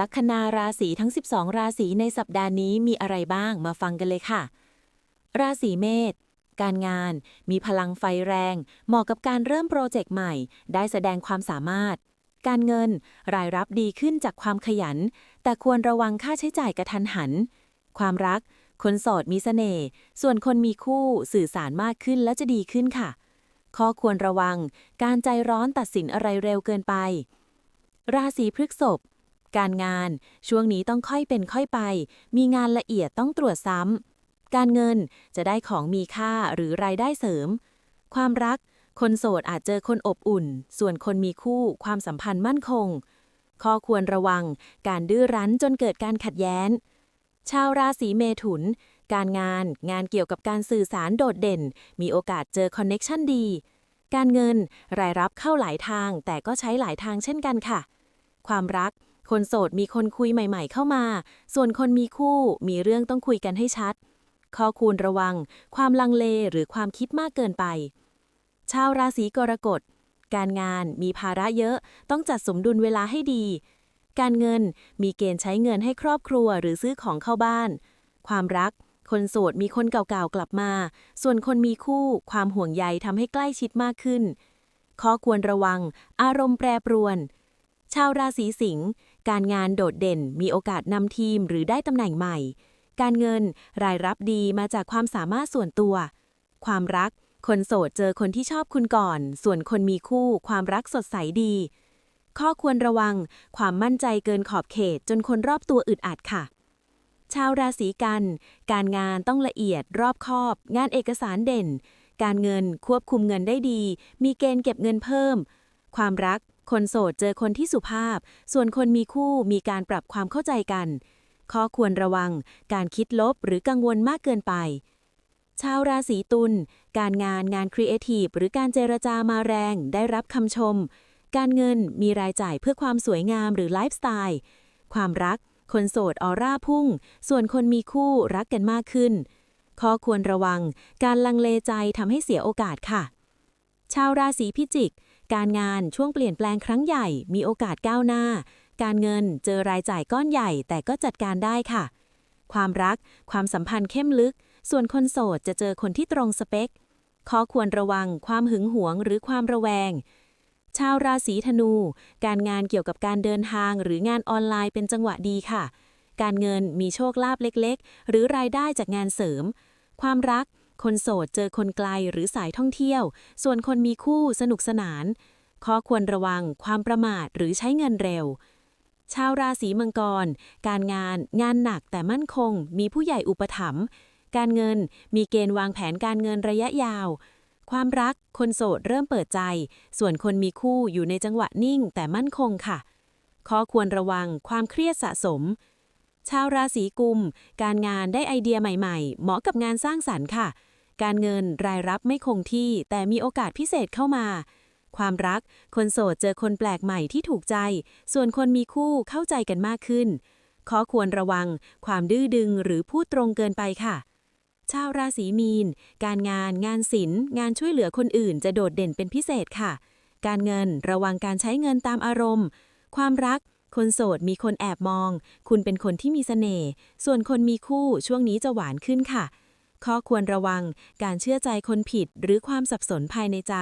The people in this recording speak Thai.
ลัคนาราศีทั้ง 12 ราศีในสัปดาห์นี้มีอะไรบ้างมาฟังกันเลยค่ะ ราศีเมษการงาน มีพลังไฟแรง เหมาะกับการเริ่มโปรเจกต์ใหม่ ได้แสดงความสามารถ การเงินรายรับดีขึ้นจากความขยัน แต่ควรระวังค่าใช้จ่ายกระทันหัน ความรัก คนโสดมีเสน่ห์ส่วนคนมีคู่สื่อสารมากขึ้นและจะดีขึ้นค่ะ ข้อควรระวัง การใจร้อนตัดสินอะไรเร็วเกินไป ราศีพฤษภ การงาน ช่วงนี้ต้องค่อยเป็นค่อยไป มีงานละเอียดต้องตรวจซ้ำ การเงินจะได้ของมีค่าหรือรายได้เสริม ความรัก คนโสดอาจเจอคนอบอุ่น ส่วนคนมีคู่ความสัมพันธ์มั่นคง ข้อควรระวัง การดื้อรั้นจนเกิดการขัดแย้ง ชาวราศีเมถุน การงาน งานเกี่ยวกับการสื่อสารโดดเด่น มีโอกาสเจอคอนเน็กชันดี การเงิน รายรับเข้าหลายทาง แต่ก็ใช้หลายทางเช่นกันค่ะ ความรัก คนโสดมีคนคุยใหม่ ๆ เข้ามา ส่วนคนมีคู่มีเรื่องต้องคุยกันให้ชัด ข้อควรระวัง ความลังเลหรือความคิดมากเกินไป ชาวราศีกรกฎ การงานมีภาระเยอะ ต้องจัดสมดุลเวลาให้ดี การเงินมีเกณฑ์ใช้เงินให้ครอบครัวหรือซื้อของเข้าบ้าน ความรัก คนโสดมีคนเก่าๆกลับมา ส่วนคนมีคู่ ความห่วงใยทำให้ใกล้ชิดมากขึ้น ข้อควรระวัง อารมณ์แปรปรวน ชาวราศีสิงห์การงานโดดเด่นมีโอกาสนำทีมหรือได้ตำแหน่งใหม่ การเงินรายรับดีมาจากความสามารถส่วนตัว ความรัก คนโสดเจอคนที่ชอบคุณก่อน ส่วนคนมีคู่ ความรักสดใสดี ข้อควรระวัง ความมั่นใจเกินขอบเขตจนคนรอบตัวอึดอัดค่ะ ชาวราศีกัน การงานต้องละเอียดรอบคอบ งานเอกสารเด่น การเงินควบคุมเงินได้ดี มีเกณฑ์เก็บเงินเพิ่ม ความรัก คนโสดเจอคนที่สุภาพ ส่วนคนมีคู่มีการปรับความเข้าใจกัน ข้อควรระวัง การคิดลบหรือกังวลมากเกินไป ชาวราศีตุล การงานงานครีเอทีฟหรือการเจรจามาแรง ได้รับคำชม การเงินมีรายจ่ายเพื่อความสวยงามหรือไลฟ์สไตล์ ความรัก คนโสดออร่าพุ่ง ส่วนคนมีคู่รักกันมากขึ้น ข้อควรระวัง การลังเลใจทำให้เสียโอกาสค่ะ ชาวราศีพิจิก การงานช่วงเปลี่ยนแปลงครั้งใหญ่ มีโอกาสก้าวหน้า การเงินเจอรายจ่ายก้อนใหญ่แต่ก็จัดการได้ค่ะ ความรัก ความสัมพันธ์เข้มลึก ส่วนคนโสดจะเจอคนที่ตรงสเปค ข้อควรระวัง ความหึงหวงหรือความระแวง ชาวราศีธนู การงานเกี่ยวกับการเดินทางหรืองานออนไลน์เป็นจังหวะดีค่ะ การเงินมีโชคลาภเล็ก ๆ หรือรายได้จากงานเสริม ความรัก คนโสดเจอคนไกลหรือสายท่องเที่ยว ส่วนคนมีคู่สนุกสนาน ข้อควรระวัง ความประมาทหรือใช้เงินเร็ว ชาวราศีมังกร การงาน งานหนักแต่มั่นคง มีผู้ใหญ่อุปถัมภ์การเงินมีเกณฑ์วางแผนการเงินระยะยาว ความรักคนโสดเริ่มเปิดใจ ส่วนคนมีคู่อยู่ในจังหวะนิ่งแต่มั่นคงค่ะ ข้อควรระวังความเครียดสะสม ชาวราศีกุม การงานได้ไอเดียใหม่ๆ เหมาะกับงานสร้างสรรค์ค่ะ การเงินรายรับไม่คงที่แต่มีโอกาสพิเศษเข้ามา ความรัก คนโสดเจอคนแปลกใหม่ที่ถูกใจ ส่วนคนมีคู่เข้าใจกันมากขึ้น ข้อควรระวัง ความดื้อดึงหรือพูดตรงเกินไปค่ะ ชาวราศีมีน การงาน งานศิลป์ งานช่วยเหลือคนอื่นจะโดดเด่นเป็นพิเศษค่ะ การเงินระวังการใช้เงินตามอารมณ์ ความรักคนโสดมีคนแอบมอง คุณเป็นคนที่มีเสน่ห์ ส่วนคนมีคู่ช่วงนี้จะหวานขึ้นค่ะ ข้อควรระวังการเชื่อใจคนผิดหรือความสับสนภายในใจ